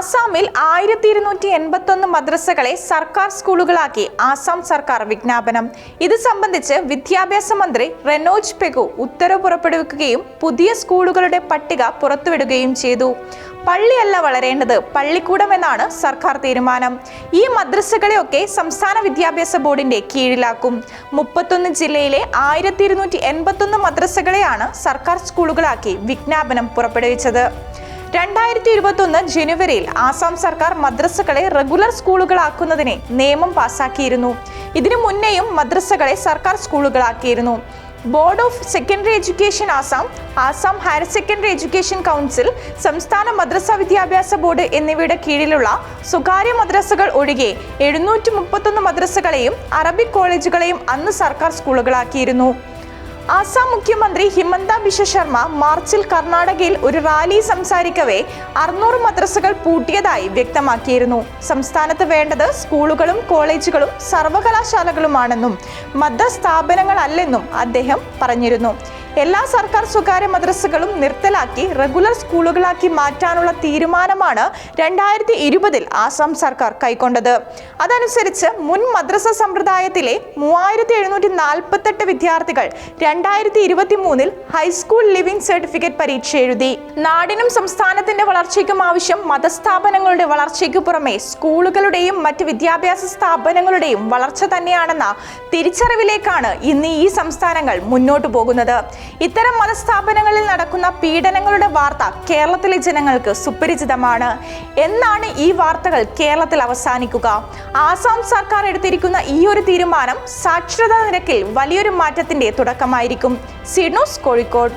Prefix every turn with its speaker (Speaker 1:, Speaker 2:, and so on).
Speaker 1: ആസാമിൽ ആയിരത്തി ഇരുന്നൂറ്റി എൺപത്തൊന്ന് മദ്രസകളെ സർക്കാർ സ്കൂളുകളാക്കി ആസാം സർക്കാർ വിജ്ഞാപനം. ഇത് സംബന്ധിച്ച് വിദ്യാഭ്യാസ മന്ത്രി റെനോജ് പെഗു ഉത്തരവ് പുറപ്പെടുവിക്കുകയും പുതിയ സ്കൂളുകളുടെ പട്ടിക പുറത്തുവിടുകയും ചെയ്തു. പള്ളിയല്ല വളരേണ്ടത് പള്ളിക്കൂടം എന്നാണ് സർക്കാർ തീരുമാനം. ഈ മദ്രസകളെയൊക്കെ സംസ്ഥാന വിദ്യാഭ്യാസ ബോർഡിന്റെ കീഴിലാക്കും. മുപ്പത്തൊന്ന് ജില്ലയിലെ ആയിരത്തി ഇരുന്നൂറ്റി എൺപത്തൊന്ന് മദ്രസകളെയാണ് സർക്കാർ സ്കൂളുകളാക്കി വിജ്ഞാപനം പുറപ്പെടുവിച്ചത്. രണ്ടായിരത്തി ഇരുപത്തൊന്ന് ജനുവരിയിൽ ആസാം സർക്കാർ മദ്രസകളെ റെഗുലർ സ്കൂളുകളാക്കുന്നതിനെ നിയമം പാസാക്കിയിരുന്നു. ഇതിനു മുന്നേയും മദ്രസകളെ സർക്കാർ സ്കൂളുകളാക്കിയിരുന്നു. Board of secondary education Assam Assam higher secondary education council സംസ്ഥാന മദ്രസ വിദ്യാഭ്യാസ ബോർഡ് എന്നിവയുടെ കീഴിലുള്ള സ്വകാര്യ മദ്രസകൾ ഒഴികെ എഴുന്നൂറ്റി മദ്രസകളെയും അറബിക് കോളേജുകളെയും അന്ന് സർക്കാർ സ്കൂളുകളാക്കിയിരുന്നു. ആസാം മുഖ്യമന്ത്രി ഹിമന്ത ബിശ്വ ശർമ്മ മാർച്ചിൽ കർണാടകയിൽ ഒരു റാലി സംസാരിക്കവേ അറുന്നൂറ് മദ്രസകൾ പൂട്ടിയതായി വ്യക്തമാക്കിയിരുന്നു. സംസ്ഥാനത്ത് വേണ്ടത് സ്കൂളുകളും കോളേജുകളും സർവകലാശാലകളുമാണെന്നും മതസ്ഥാപനങ്ങളല്ലെന്നും അദ്ദേഹം പറഞ്ഞിരുന്നു. എല്ലാ സർക്കാർ സ്വകാര്യ മദ്രസകളും നിർത്തലാക്കി റെഗുലർ സ്കൂളുകളാക്കി മാറ്റാനുള്ള തീരുമാനമാണ് രണ്ടായിരത്തി ഇരുപതിൽ ആസാം സർക്കാർ കൈക്കൊണ്ടത്. അതനുസരിച്ച് മുൻ മദ്രസ സമ്പ്രദായത്തിലെ മൂവായിരത്തി എഴുന്നൂറ്റി നാൽപ്പത്തെട്ട് വിദ്യാർത്ഥികൾ രണ്ടായിരത്തി ഇരുപത്തി മൂന്നിൽ ഹൈസ്കൂൾ ലിവിംഗ് സർട്ടിഫിക്കറ്റ് പരീക്ഷ എഴുതി. നാടിനും സംസ്ഥാനത്തിന്റെ വളർച്ചയ്ക്കും ആവശ്യം മതസ്ഥാപനങ്ങളുടെ വളർച്ചയ്ക്ക് പുറമെ സ്കൂളുകളുടെയും മറ്റ് വിദ്യാഭ്യാസ സ്ഥാപനങ്ങളുടെയും വളർച്ച തന്നെയാണെന്ന തിരിച്ചറിവിലേക്കാണ് ഇന്ന് ഈ സംസ്ഥാനങ്ങൾ മുന്നോട്ടു പോകുന്നത്. ഇത്തരം മതസ്ഥാപനങ്ങളിൽ നടക്കുന്ന പീഡനങ്ങളുടെ വാർത്ത കേരളത്തിലെ ജനങ്ങൾക്ക് സുപരിചിതമാണ്. എന്നാണ് ഈ വാർത്തകൾ കേരളത്തിൽ അവസാനിക്കുക. ആസാം സർക്കാർ എടുത്തിരിക്കുന്ന ഈ ഒരു തീരുമാനം സാക്ഷരതാ നിരക്കിൽ വലിയൊരു മാറ്റത്തിന്റെ തുടക്കമായിരിക്കും. സിഡ്നോസ് കോഴിക്കോട്.